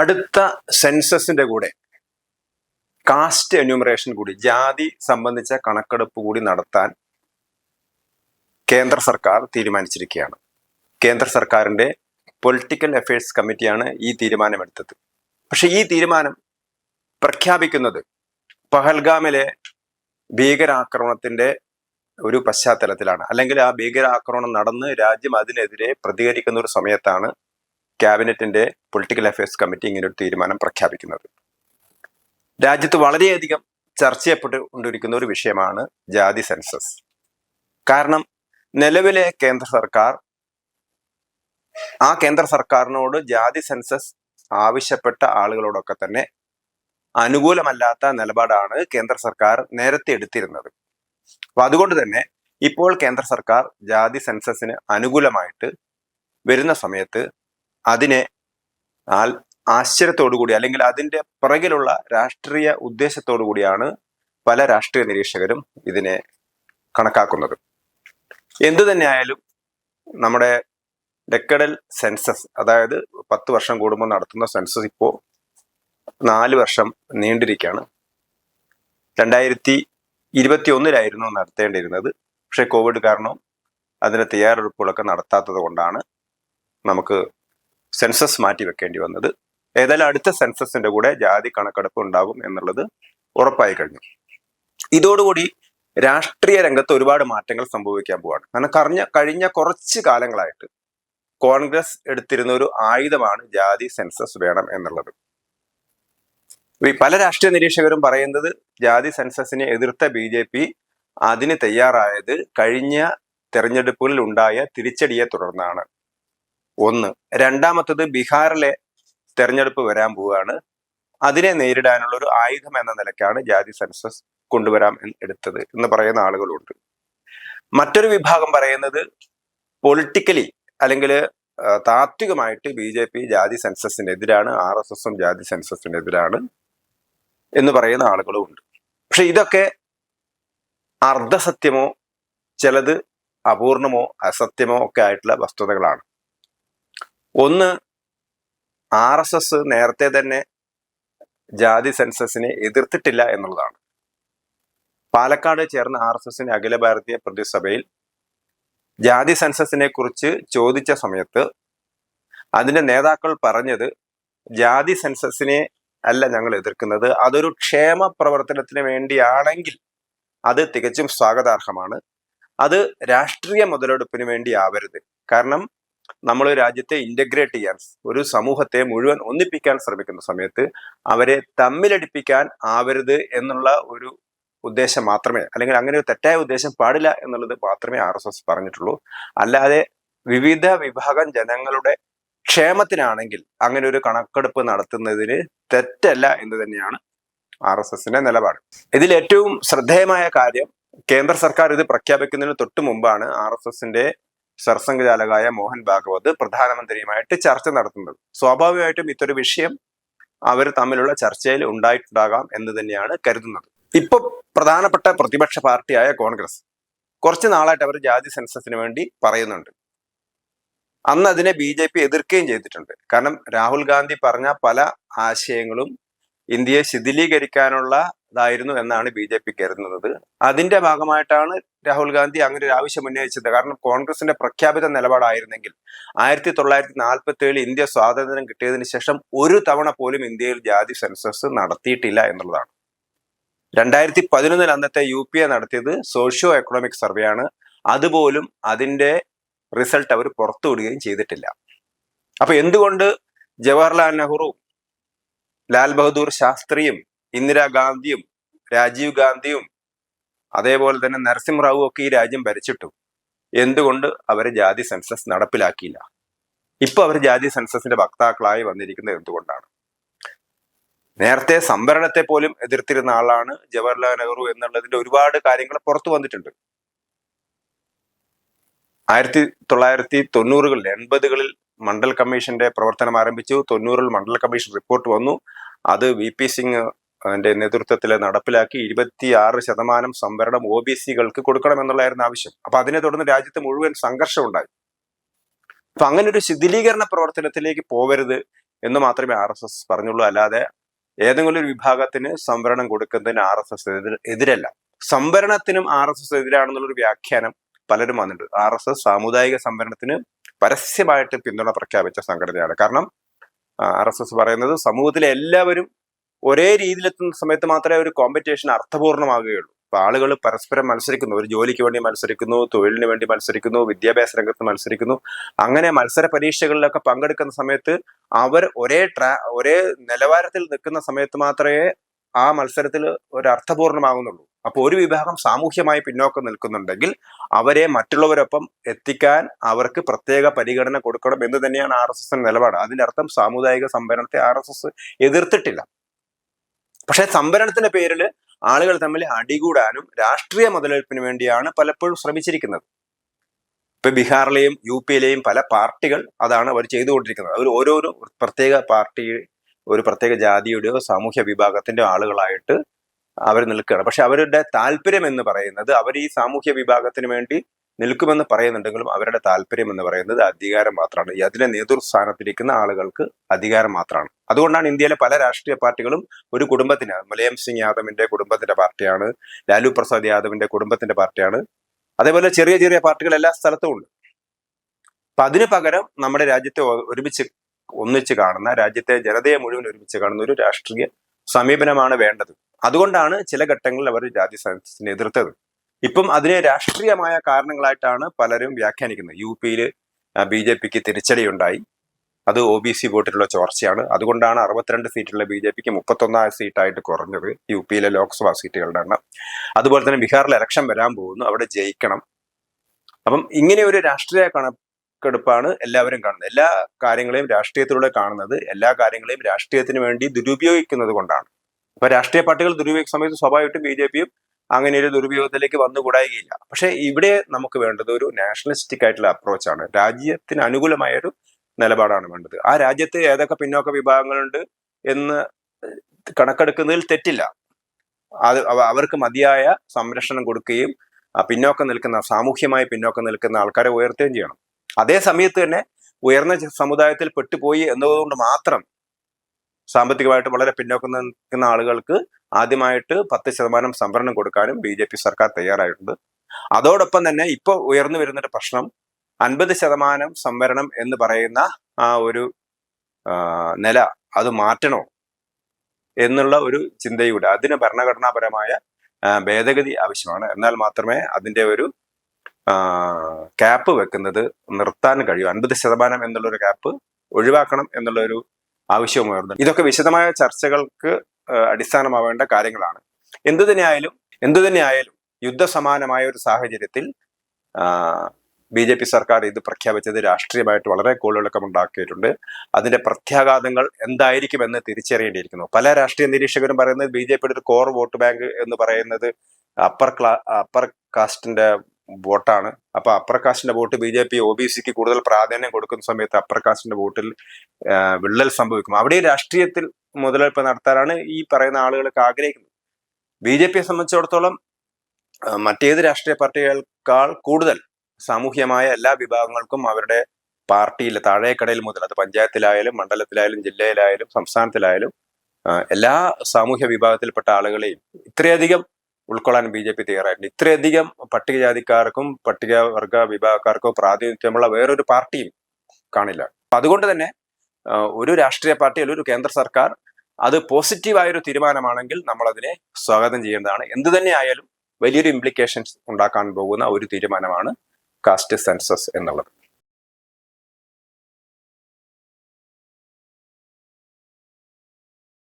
അടുത്ത സെൻസസിന്റെ കൂടെ കാസ്റ്റ് എന്യൂമറേഷൻ കൂടി ജാതി സംബന്ധിച്ച കണക്കെടുപ്പ് കൂടി നടത്താൻ കേന്ദ്ര സർക്കാർ തീരുമാനിച്ചിരിക്കുകയാണ്. കേന്ദ്ര സർക്കാരിന്റെ പൊളിറ്റിക്കൽ അഫയേഴ്സ് കമ്മിറ്റിയാണ് ഈ തീരുമാനമെടുത്തത്. പക്ഷെ ഈ തീരുമാനം പ്രഖ്യാപിക്കുന്നത് പഹൽഗാമിലെ ഭീകരാക്രമണത്തിന്റെ ഒരു പശ്ചാത്തലത്തിലാണ്. അല്ലെങ്കിൽ ആ ഭീകരാക്രമണം നടന്ന് രാജ്യം അതിനെതിരെ പ്രതികരിക്കുന്ന ഒരു സമയത്താണ് ക്യാബിനറ്റിന്റെ പൊളിറ്റിക്കൽ അഫയേഴ്സ് കമ്മിറ്റി ഇങ്ങനെ ഒരു തീരുമാനം പ്രഖ്യാപിക്കുന്നത്. രാജ്യത്ത് വളരെയധികം ചർച്ച ചെയ്യപ്പെട്ടുകൊണ്ടിരിക്കുന്ന ഒരു വിഷയമാണ് ജാതി സെൻസസ്. കാരണം നിലവിലെ കേന്ദ്ര സർക്കാർ ആ കേന്ദ്ര സർക്കാരിനോട് ജാതി സെൻസസ് ആവശ്യപ്പെട്ട ആളുകളോടൊക്കെ തന്നെ അനുകൂലമല്ലാത്ത നിലപാടാണ് കേന്ദ്ര സർക്കാർ നേരത്തെ എടുത്തിരുന്നത്. അപ്പൊ അതുകൊണ്ട് തന്നെ ഇപ്പോൾ കേന്ദ്ര സർക്കാർ ജാതി സെൻസസിന് അനുകൂലമായിട്ട് വരുന്ന സമയത്ത് അതിനെ ആശ്ചര്യത്തോടു കൂടി അല്ലെങ്കിൽ അതിന്റെ പിറകിലുള്ള രാഷ്ട്രീയ ഉദ്ദേശത്തോടു കൂടിയാണ് പല രാഷ്ട്രീയ നിരീക്ഷകരും ഇതിനെ കണക്കാക്കുന്നത്. എന്തു തന്നെയായാലും നമ്മുടെ ഡെക്കഡൽ സെൻസസ് അതായത് പത്ത് വർഷം കൂടുമ്പോൾ നടത്തുന്ന സെൻസസ് ഇപ്പോൾ നാല് വർഷം നീണ്ടിരിക്കുകയാണ്. രണ്ടായിരത്തി ഇരുപത്തി ഒന്നിലായിരുന്നു നടത്തേണ്ടിയിരുന്നത്. പക്ഷേ കോവിഡ് കാരണം അതിന്റെ തയ്യാറെടുപ്പുകളൊക്കെ നടത്താത്തത് കൊണ്ടാണ് നമുക്ക് സെൻസസ് മാറ്റി വെക്കേണ്ടി വന്നത്. ഏതായാലും അടുത്ത സെൻസസിന്റെ കൂടെ ജാതി കണക്കെടുപ്പ് ഉണ്ടാകും എന്നുള്ളത് ഉറപ്പായി കഴിഞ്ഞു. ഇതോടുകൂടി രാഷ്ട്രീയ രംഗത്ത് ഒരുപാട് മാറ്റങ്ങൾ സംഭവിക്കാൻ പോവാണ്. കാരണം കഴിഞ്ഞ കഴിഞ്ഞ കുറച്ച് കാലങ്ങളായിട്ട് കോൺഗ്രസ് എടുത്തിരുന്ന ഒരു ആയുധമാണ് ജാതി സെൻസസ് വേണം എന്നുള്ളത്. പല രാഷ്ട്രീയ നിരീക്ഷകരും പറയുന്നത് ജാതി സെൻസസിനെ എതിർത്ത ബി ജെ പി അതിന് തയ്യാറായത് കഴിഞ്ഞ തെരഞ്ഞെടുപ്പുകളിൽ ഉണ്ടായ തിരിച്ചടിയെ തുടർന്നാണ്. ഒന്ന്. രണ്ടാമത്തത് ബീഹാറിലെ തെരഞ്ഞെടുപ്പ് വരാൻ പോവുകയാണ്. അതിനെ നേരിടാനുള്ള ഒരു ആയുധം എന്ന നിലയ്ക്കാണ് ജാതി സെൻസസ് കൊണ്ടുവരാം എടുത്തത് എന്ന് പറയുന്ന ആളുകളുണ്ട്. മറ്റൊരു വിഭാഗം പറയുന്നത് പൊളിറ്റിക്കലി അല്ലെങ്കിൽ താത്വികമായിട്ട് ബി ജെ പി ജാതി സെൻസസിനെതിരാണ് ആർ എസ് എസും ജാതി സെൻസസിനെതിരാണ് എന്ന് പറയുന്ന ആളുകളും ഉണ്ട്. പക്ഷെ ഇതൊക്കെ അർദ്ധസത്യമോ ചിലത് അപൂർണമോ അസത്യമോ ഒക്കെ ആയിട്ടുള്ള വസ്തുതകളാണ്. ഒന്ന് ആർ എസ് എസ് നേരത്തെ തന്നെ ജാതി സെൻസസിനെ എതിർത്തിട്ടില്ല എന്നുള്ളതാണ്. പാലക്കാട് ചേർന്ന ആർ എസ് എസിന്റെ അഖില ഭാരതീയ പ്രതിസഭയിൽ ജാതി സെൻസസിനെ കുറിച്ച് ചോദിച്ച സമയത്ത് അതിന്റെ നേതാക്കൾ പറഞ്ഞത് ജാതി സെൻസസിനെ അല്ല ഞങ്ങൾ എതിർക്കുന്നത് അതൊരു ക്ഷേമ പ്രവർത്തനത്തിന് വേണ്ടിയാണെങ്കിൽ അത് തികച്ചും സ്വാഗതാർഹമാണ്. അത് രാഷ്ട്രീയ മുതലെടുപ്പിന് വേണ്ടി ആവരുത്. കാരണം നമ്മൾ രാജ്യത്തെ ഇന്റഗ്രേറ്റ് ചെയ്യാൻ ഒരു സമൂഹത്തെ മുഴുവൻ ഒന്നിപ്പിക്കാൻ ശ്രമിക്കുന്ന സമയത്ത് അവരെ തമ്മിലടിപ്പിക്കാൻ ആവരുത് എന്നുള്ള ഒരു ഉദ്ദേശം മാത്രമേ അല്ലെങ്കിൽ അങ്ങനെ ഒരു തെറ്റായ ഉദ്ദേശം പാടില്ല എന്നുള്ളത് മാത്രമേ ആർ എസ് എസ് പറഞ്ഞിട്ടുള്ളൂ. അല്ലാതെ വിവിധ വിഭാഗം ജനങ്ങളുടെ ക്ഷേമത്തിനാണെങ്കിൽ അങ്ങനെ ഒരു കണക്കെടുപ്പ് നടത്തുന്നതിന് തെറ്റല്ല എന്ന് തന്നെയാണ് ആർ എസ് എസിന്റെ നിലപാട്. ഇതിൽ ഏറ്റവും ശ്രദ്ധേയമായ കാര്യം കേന്ദ്ര സർക്കാർ ഇത് പ്രഖ്യാപിക്കുന്നതിന് തൊട്ടു മുമ്പാണ് ആർ എസ് എസിന്റെ സർസംഘചാലകായ മോഹൻ ഭാഗവത് പ്രധാനമന്ത്രിയുമായിട്ട് ചർച്ച നടത്തുന്നത്. സ്വാഭാവികമായിട്ടും ഇത്തൊരു വിഷയം അവർ തമ്മിലുള്ള ചർച്ചയിൽ ഉണ്ടായിട്ടുണ്ടാകാം എന്ന് തന്നെയാണ് കരുതുന്നത്. ഇപ്പൊ പ്രധാനപ്പെട്ട പ്രതിപക്ഷ പാർട്ടിയായ കോൺഗ്രസ് കുറച്ച് നാളായിട്ട് അവർ ജാതി സെൻസസിന് വേണ്ടി പറയുന്നുണ്ട്. അന്ന് അതിനെ ബി ജെ പി എതിർക്കുകയും ചെയ്തിട്ടുണ്ട്. കാരണം രാഹുൽ ഗാന്ധി പറഞ്ഞ പല ആശയങ്ങളും ഇന്ത്യയെ ശിഥിലീകരിക്കാനുള്ളതായിരുന്നു എന്നാണ് ബി ജെ പി കരുതുന്നത്. അതിന്റെ ഭാഗമായിട്ടാണ് രാഹുൽ ഗാന്ധി അങ്ങനെ ഒരു ആവശ്യം ഉന്നയിച്ചത്. കാരണം കോൺഗ്രസിന്റെ പ്രഖ്യാപിത നിലപാടായിരുന്നെങ്കിൽ ആയിരത്തി തൊള്ളായിരത്തി നാൽപ്പത്തി ഏഴിൽ ഇന്ത്യ സ്വാതന്ത്ര്യം കിട്ടിയതിന് ശേഷം ഒരു തവണ പോലും ഇന്ത്യയിൽ ജാതി സെൻസസ് നടത്തിയിട്ടില്ല എന്നുള്ളതാണ്. രണ്ടായിരത്തി പതിനൊന്നിൽ അന്നത്തെ യു പി എ നടത്തിയത് സോഷ്യോ എക്കണോമിക് സർവേ ആണ് അതുപോലും അതിന്റെ റിസൾട്ട് അവർ പുറത്തുവിടുകയും ചെയ്തിട്ടില്ല. അപ്പൊ എന്തുകൊണ്ട് ജവഹർലാൽ നെഹ്റു ലാൽ ബഹദൂർ ശാസ്ത്രിയും ഇന്ദിരാഗാന്ധിയും രാജീവ് ഗാന്ധിയും അതേപോലെ തന്നെ നരസിംഹറാവു ഒക്കെ ഈ രാജ്യം ഭരിച്ചിട്ടു എന്തുകൊണ്ട് അവർ ജാതി സെൻസസ് നടപ്പിലാക്കിയില്ല? ഇപ്പൊ അവർ ജാതി സെൻസസിന്റെ വക്താക്കളായി വന്നിരിക്കുന്നത് എന്തുകൊണ്ടാണ്? നേരത്തെ സംവരണത്തെ പോലും എതിർത്തിരുന്ന ആളാണ് ജവഹർലാൽ നെഹ്റു എന്നുള്ളതിന്റെ ഒരുപാട് കാര്യങ്ങൾ പുറത്തു വന്നിട്ടുണ്ട്. ആയിരത്തി തൊള്ളായിരത്തി തൊണ്ണൂറുകളിൽ എൺപതുകളിൽ മണ്ഡൽ കമ്മീഷന്റെ പ്രവർത്തനം ആരംഭിച്ചു തൊണ്ണൂറിൽ മണ്ഡൽ കമ്മീഷൻ റിപ്പോർട്ട് വന്നു. അത് വി പി സിംഗ് അതിന്റെ നേതൃത്വത്തിൽ നടപ്പിലാക്കി ഇരുപത്തിയാറ് ശതമാനം സംവരണം ഒ ബി സികൾക്ക് കൊടുക്കണം എന്നുള്ളതായിരുന്നു ആവശ്യം. അപ്പൊ അതിനെ തുടർന്ന് രാജ്യത്ത് മുഴുവൻ സംഘർഷം ഉണ്ടായി. അപ്പൊ അങ്ങനെ ഒരു ശിഥിലീകരണ പ്രവർത്തനത്തിലേക്ക് പോവരുത് എന്ന് മാത്രമേ ആർ എസ് എസ് പറഞ്ഞുള്ളൂ. അല്ലാതെ ഏതെങ്കിലും ഒരു വിഭാഗത്തിന് സംവരണം കൊടുക്കുന്നതിന് ആർ എസ് എസ് എതിരല്ല. സംവരണത്തിനും ആർ എസ് എസ് എതിരാണെന്നുള്ളൊരു വ്യാഖ്യാനം പലരും വന്നിട്ടുണ്ട്. ആർ എസ് എസ് സാമുദായിക സംവരണത്തിന് പരസ്യമായിട്ട് പിന്തുണ പ്രഖ്യാപിച്ച സംഘടനയാണ്. കാരണം ആർ എസ് എസ് പറയുന്നത് സമൂഹത്തിലെ എല്ലാവരും ഒരേ രീതിയിലെത്തുന്ന സമയത്ത് മാത്രമേ ഒരു കോമ്പറ്റീഷൻ അർത്ഥപൂർണമാകുകയുള്ളൂ അപ്പൊ ആളുകൾ പരസ്പരം മത്സരിക്കുന്നു ഒരു ജോലിക്ക് വേണ്ടി മത്സരിക്കുന്നു തൊഴിലിന് വേണ്ടി മത്സരിക്കുന്നു വിദ്യാഭ്യാസ രംഗത്ത് മത്സരിക്കുന്നു. അങ്ങനെ മത്സര പരീക്ഷകളിലൊക്കെ പങ്കെടുക്കുന്ന സമയത്ത് അവർ ഒരേ ട്രാ ഒരേ നിലവാരത്തിൽ നിൽക്കുന്ന സമയത്ത് മാത്രമേ ആ മത്സരത്തിൽ ഒരു അർത്ഥപൂർണമാകുന്നുള്ളൂ അപ്പോൾ ഒരു വിഭാഗം സാമൂഹ്യമായി പിന്നോക്കം നിൽക്കുന്നുണ്ടെങ്കിൽ അവരെ മറ്റുള്ളവരൊപ്പം എത്തിക്കാൻ അവർക്ക് പ്രത്യേക പരിഗണന കൊടുക്കണം എന്ന് തന്നെയാണ് ആർ എസ് എസിന്റെ നിലപാട്. അതിന്റെ അർത്ഥം സാമുദായിക സംവരണത്തെ ആർ എസ് എസ് എതിർത്തിട്ടില്ല. പക്ഷെ സംവരണത്തിന്റെ പേരിൽ ആളുകൾ തമ്മിൽ അടികൂടാനും രാഷ്ട്രീയ മുതലെടുപ്പിന് വേണ്ടിയാണ് പലപ്പോഴും ശ്രമിച്ചിരിക്കുന്നത്. ഇപ്പൊ ബീഹാറിലെയും യു പിയിലെയും പല പാർട്ടികൾ അതാണ് അവർ ചെയ്തുകൊണ്ടിരിക്കുന്നത്. അവർ ഓരോരോ പ്രത്യേക പാർട്ടി ഒരു പ്രത്യേക ജാതിയുടെയോ സാമൂഹ്യ വിഭാഗത്തിന്റെ ആളുകളായിട്ട് അവർ നിൽക്കുകയാണ്. പക്ഷെ അവരുടെ താല്പര്യം എന്ന് പറയുന്നത് അവർ ഈ സാമൂഹ്യ വിഭാഗത്തിന് വേണ്ടി നിൽക്കുമെന്ന് പറയുന്നുണ്ടെങ്കിലും അവരുടെ താല്പര്യം എന്ന് പറയുന്നത് അധികാരം മാത്രമാണ്. അതിലെ നേതൃസ്ഥാനത്തിരിക്കുന്ന ആളുകൾക്ക് അധികാരം മാത്രമാണ്. അതുകൊണ്ടാണ് ഇന്ത്യയിലെ പല രാഷ്ട്രീയ പാർട്ടികളും ഒരു കുടുംബത്തിന് മുലയം സിംഗ് യാദവിന്റെ കുടുംബത്തിന്റെ പാർട്ടിയാണ് ലാലു പ്രസാദ് യാദവിന്റെ കുടുംബത്തിന്റെ പാർട്ടിയാണ്. അതേപോലെ ചെറിയ ചെറിയ പാർട്ടികൾ എല്ലാ സ്ഥലത്തും ഉണ്ട്. അപ്പൊ അതിന് പകരം നമ്മുടെ രാജ്യത്തെ ഒരുമിച്ച് ഒന്നിച്ച് കാണുന്ന രാജ്യത്തെ ജനതയെ മുഴുവൻ ഒരുമിച്ച് കാണുന്ന ഒരു രാഷ്ട്രീയ സമീപനമാണ് വേണ്ടത്. അതുകൊണ്ടാണ് ചില ഘട്ടങ്ങളിൽ അവർ ജാതി സദസ്സിനെ എതിർത്തത് ഇപ്പം അതിനെ രാഷ്ട്രീയമായ കാരണങ്ങളായിട്ടാണ് പലരും വ്യാഖ്യാനിക്കുന്നത്. യു പിയിൽ ബി ജെ പിക്ക് തിരിച്ചടിയുണ്ടായി. അത് ഒ ബി സി വോട്ടിലുള്ള ചോർച്ചയാണ്. അതുകൊണ്ടാണ് അറുപത്തിരണ്ട് സീറ്റുള്ള ബി ജെ പിക്ക് മുപ്പത്തൊന്നാം സീറ്റായിട്ട് കുറഞ്ഞത് യു പിയിലെ ലോക്സഭാ സീറ്റുകളുടെ എണ്ണം. അതുപോലെ തന്നെ ബീഹാറിൽ ഇലക്ഷൻ വരാൻ പോകുന്നു. അവിടെ ജയിക്കണം. അപ്പം ഇങ്ങനെ ഒരു രാഷ്ട്രീയ കണക്കെടുപ്പാണ് എല്ലാവരും കാണുന്നത്. എല്ലാ കാര്യങ്ങളെയും രാഷ്ട്രീയത്തിലൂടെ കാണുന്നത് എല്ലാ കാര്യങ്ങളെയും രാഷ്ട്രീയത്തിന് വേണ്ടി ദുരുപയോഗിക്കുന്നത് കൊണ്ടാണ്. അപ്പൊ രാഷ്ട്രീയ പാർട്ടികൾ ദുരുപയോഗിക്കുന്ന സമയത്ത് സ്വാഭാവികമായിട്ടും ബി ജെ പിയും അങ്ങനെ ഒരു ദുരുപയോഗത്തിലേക്ക് വന്നുകൂടായികയില്ല പക്ഷേ ഇവിടെ നമുക്ക് വേണ്ടത് ഒരു നാഷണലിസ്റ്റിക് ആയിട്ടുള്ള അപ്രോച്ചാണ് രാജ്യത്തിന് അനുകൂലമായ ഒരു നിലപാടാണ് വേണ്ടത്. ആ രാജ്യത്ത് ഏതൊക്കെ പിന്നോക്ക വിഭാഗങ്ങളുണ്ട് എന്ന് കണക്കെടുക്കുന്നതിൽ തെറ്റില്ല. അത് അവർക്ക് മതിയായ സംരക്ഷണം കൊടുക്കുകയും പിന്നോക്കം നിൽക്കുന്ന സാമൂഹ്യമായി പിന്നോക്കം നിൽക്കുന്ന ആൾക്കാരെ ഉയർത്തുകയും ചെയ്യണം. അതേ സമയത്ത് തന്നെ ഉയർന്ന സമുദായത്തിൽ പെട്ടുപോയി എന്നതുകൊണ്ട് മാത്രം സാമ്പത്തികമായിട്ട് വളരെ പിന്നോക്കം നിൽക്കുന്ന ആളുകൾക്ക് ആദ്യമായിട്ട് പത്ത് ശതമാനം സംവരണം കൊടുക്കാനും ബി ജെ പി സർക്കാർ തയ്യാറായിട്ടുണ്ട്. അതോടൊപ്പം തന്നെ ഇപ്പൊ ഉയർന്നു വരുന്നൊരു പ്രശ്നം അൻപത് ശതമാനം സംവരണം എന്ന് പറയുന്ന ആ ഒരു നില അത് മാറ്റണോ എന്നുള്ള ഒരു ചിന്തയുണ്ട് അതിന് ഭരണഘടനാപരമായ ഭേദഗതി ആവശ്യമാണ്. എന്നാൽ മാത്രമേ അതിന്റെ ഒരു ക്യാപ്പ് വെക്കുന്നത് നിർത്താൻ കഴിയൂ. അൻപത് ശതമാനം എന്നുള്ളൊരു ക്യാപ്പ് ഒഴിവാക്കണം എന്നുള്ള ഒരു ആവശ്യവും ഉയർന്നു ഇതൊക്കെ വിശദമായ ചർച്ചകൾക്ക് അടിസ്ഥാനമാവേണ്ട കാര്യങ്ങളാണ്. എന്തു തന്നെയായാലും എന്തു തന്നെയായാലും യുദ്ധസമാനമായ ഒരു സാഹചര്യത്തിൽ ബി ജെ പി സർക്കാർ ഇത് പ്രഖ്യാപിച്ചത് രാഷ്ട്രീയമായിട്ട് വളരെ കോളിളക്കം ഉണ്ടാക്കിയിട്ടുണ്ട്. അതിന്റെ പ്രത്യാഘാതങ്ങൾ എന്തായിരിക്കുമെന്ന് തിരിച്ചറിയേണ്ടിയിരിക്കുന്നു. പല രാഷ്ട്രീയ നിരീക്ഷകരും പറയുന്നത് ബി ജെ പിയുടെ ഒരു കോർ വോട്ട് ബാങ്ക് എന്ന് പറയുന്നത് അപ്പർ ക്ലാ അപ്പർ കാസ്റ്റിന്റെ വോട്ടാണ്. അപ്പൊ അപ്പർ കാസ്റ്റിന്റെ vote B J P O B സിക്ക് കൂടുതൽ പ്രാധാന്യം കൊടുക്കുന്ന സമയത്ത് അപ്പർ കാസ്റ്റിന്റെ വോട്ടിൽ വിള്ളൽ സംഭവിക്കും. അവിടെ രാഷ്ട്രീയത്തിൽ മുതലെടുപ്പ് നടത്താനാണ് ഈ പറയുന്ന ആളുകളൊക്കെ ആഗ്രഹിക്കുന്നത്. ബി ജെ പിയെ സംബന്ധിച്ചിടത്തോളം മറ്റേത് രാഷ്ട്രീയ പാർട്ടികൾക്കാൾ കൂടുതൽ സാമൂഹ്യമായ എല്ലാ വിഭാഗങ്ങൾക്കും അവരുടെ പാർട്ടിയിൽ താഴേക്കടയിൽ മുതൽ അത് പഞ്ചായത്തിലായാലും മണ്ഡലത്തിലായാലും ജില്ലയിലായാലും സംസ്ഥാനത്തിലായാലും എല്ലാ സാമൂഹ്യ വിഭാഗത്തിൽപ്പെട്ട ആളുകളെയും ഇത്രയധികം ഉൾക്കൊള്ളാൻ ബി ജെ പി തയ്യാറായിട്ടുണ്ട്. ഇത്രയധികം പട്ടികജാതിക്കാർക്കും പട്ടികവർഗ വിഭാഗക്കാർക്കോ പ്രാതിനിധ്യമുള്ള വേറൊരു പാർട്ടിയും കാണില്ല. അതുകൊണ്ട് തന്നെ ഒരു രാഷ്ട്രീയ പാർട്ടി അല്ലെങ്കിൽ ഒരു കേന്ദ്ര സർക്കാർ അത് പോസിറ്റീവായ ഒരു തീരുമാനമാണെങ്കിൽ നമ്മൾ അതിനെ സ്വാഗതം ചെയ്യേണ്ടതാണ്. എന്തു തന്നെ ആയാലും വലിയൊരു ഇംപ്ലിക്കേഷൻസ് ഉണ്ടാക്കാൻ പോകുന്ന ഒരു തീരുമാനമാണ് കാസ്റ്റ് സെൻസസ് എന്നുള്ളത്.